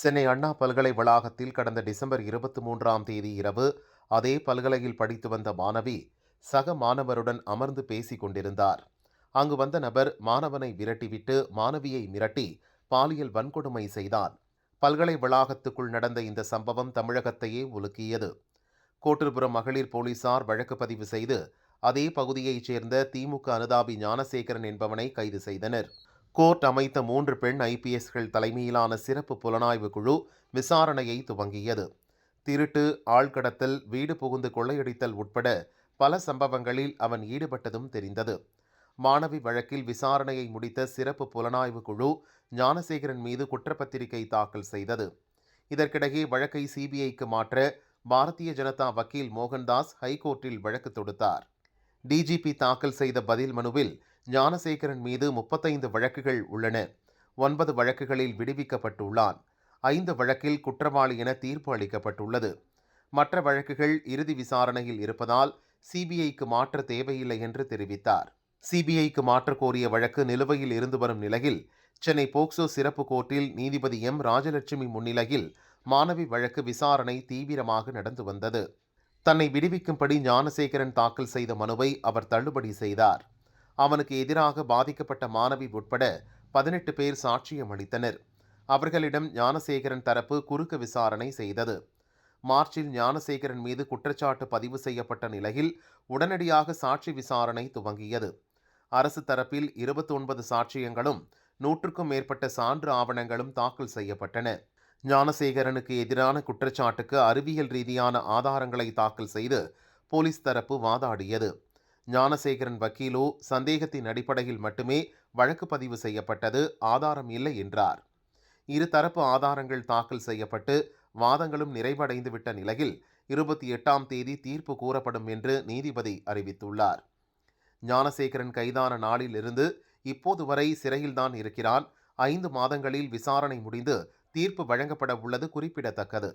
சென்னை அண்ணா பல்கலை வளாகத்தில் கடந்த டிசம்பர் இருபத்தி மூன்றாம் தேதி இரவு அதே பல்கலையில் படித்து வந்த மாணவி சக மாணவருடன் அமர்ந்து பேசிக் கொண்டிருந்தார். அங்கு வந்த நபர் மாணவனை விரட்டிவிட்டு மாணவியை மிரட்டி பாலியல் வன்கொடுமை செய்தான். பல்கலை வளாகத்துக்குள் நடந்த இந்த சம்பவம் தமிழகத்தையே உலுக்கியது. கோட்டுபுரம் மகளிர் போலீசார் வழக்கு பதிவு செய்து அதே பகுதியைச் சேர்ந்த திமுக அனுதாபி ஞானசேகரன் என்பவனை கைது செய்தனர். கோர்ட் அமைத்த மூன்று பெண் ஐபிஎஸ்கள் தலைமையிலான சிறப்பு புலனாய்வு குழு விசாரணையை துவங்கியது. திருட்டு ஆள்கடத்தல் வீடு புகுந்து கொள்ளையடித்தல் உட்பட பல சம்பவங்களில் அவன் ஈடுபட்டதும் தெரிந்தது. மாணவி வழக்கில் விசாரணையை முடித்த சிறப்பு புலனாய்வு குழு ஞானசேகரன் மீது குற்றப்பத்திரிகை தாக்கல் செய்தது. இதற்கிடையே வழக்கை சிபிஐக்கு மாற்ற பாரதிய ஜனதா வக்கீல் மோகன்தாஸ் ஹைகோர்ட்டில் வழக்கு தொடுத்தார். டிஜிபி தாக்கல் செய்த பதில் மனுவில் ஞானசேகரன் மீது முப்பத்தைந்து வழக்குகள் உள்ளன. ஒன்பது வழக்குகளில் விடுவிக்கப்பட்டுள்ளான். ஐந்து வழக்கில் குற்றவாளி என தீர்ப்பு அளிக்கப்பட்டுள்ளது. மற்ற வழக்குகள் இறுதி விசாரணையில் இருப்பதால் சிபிஐக்கு மாற்ற தேவையில்லை என்று தெரிவித்தார். சிபிஐக்கு மாற்ற கோரிய வழக்கு நிலுவையில் இருந்து வரும் நிலையில் சென்னை போக்சோ சிறப்பு கோர்ட்டில் நீதிபதி எம். ராஜலட்சுமி முன்னிலையில் மாணவி வழக்கு விசாரணை தீவிரமாக நடந்து வந்தது. தன்னை விடுவிக்கும்படி ஞானசேகரன் தாக்கல் செய்த மனுவை அவர் தள்ளுபடி செய்தார். அவனுக்கு எதிராக பாதிக்கப்பட்ட மாணவி உட்பட பதினெட்டு பேர் சாட்சியம் அளித்தனர். அவர்களிடம் ஞானசேகரன் தரப்பு குறுக்கு விசாரணை செய்தது. மார்ச்சில் ஞானசேகரன் மீது குற்றச்சாட்டு பதிவு செய்யப்பட்ட நிலையில் உடனடியாக சாட்சி விசாரணை துவங்கியது. அரசு தரப்பில் இருபத்தி ஒன்பது சாட்சியங்களும் நூற்றுக்கும் மேற்பட்ட சான்று ஆவணங்களும் தாக்கல் செய்யப்பட்டன. ஞானசேகரனுக்கு எதிரான குற்றச்சாட்டுக்கு அறிவியல் ரீதியான ஆதாரங்களை தாக்கல் செய்து போலீஸ் தரப்பு வாதாடியது. ஞானசேகரன் வக்கீலோ சந்தேகத்தின் அடிப்படையில் மட்டுமே வழக்கு பதிவு செய்யப்பட்டது ஆதாரம் இல்லை என்றார். இருதரப்பு ஆதாரங்கள் தாக்கல் செய்யப்பட்டு வாதங்களும் நிறைவடைந்து விட்ட நிலையில் இருபத்தி எட்டாம் தேதி தீர்ப்பு கூறப்படும் என்று நீதிபதி அறிவித்துள்ளார். ஞானசேகரன் கைதான நாளில் இருந்து இப்போது வரை சிறையில்தான் இருக்கிறான். ஐந்து மாதங்களில் விசாரணை முடிந்து தீர்ப்பு வழங்கப்பட உள்ளது குறிப்பிடத்தக்கது.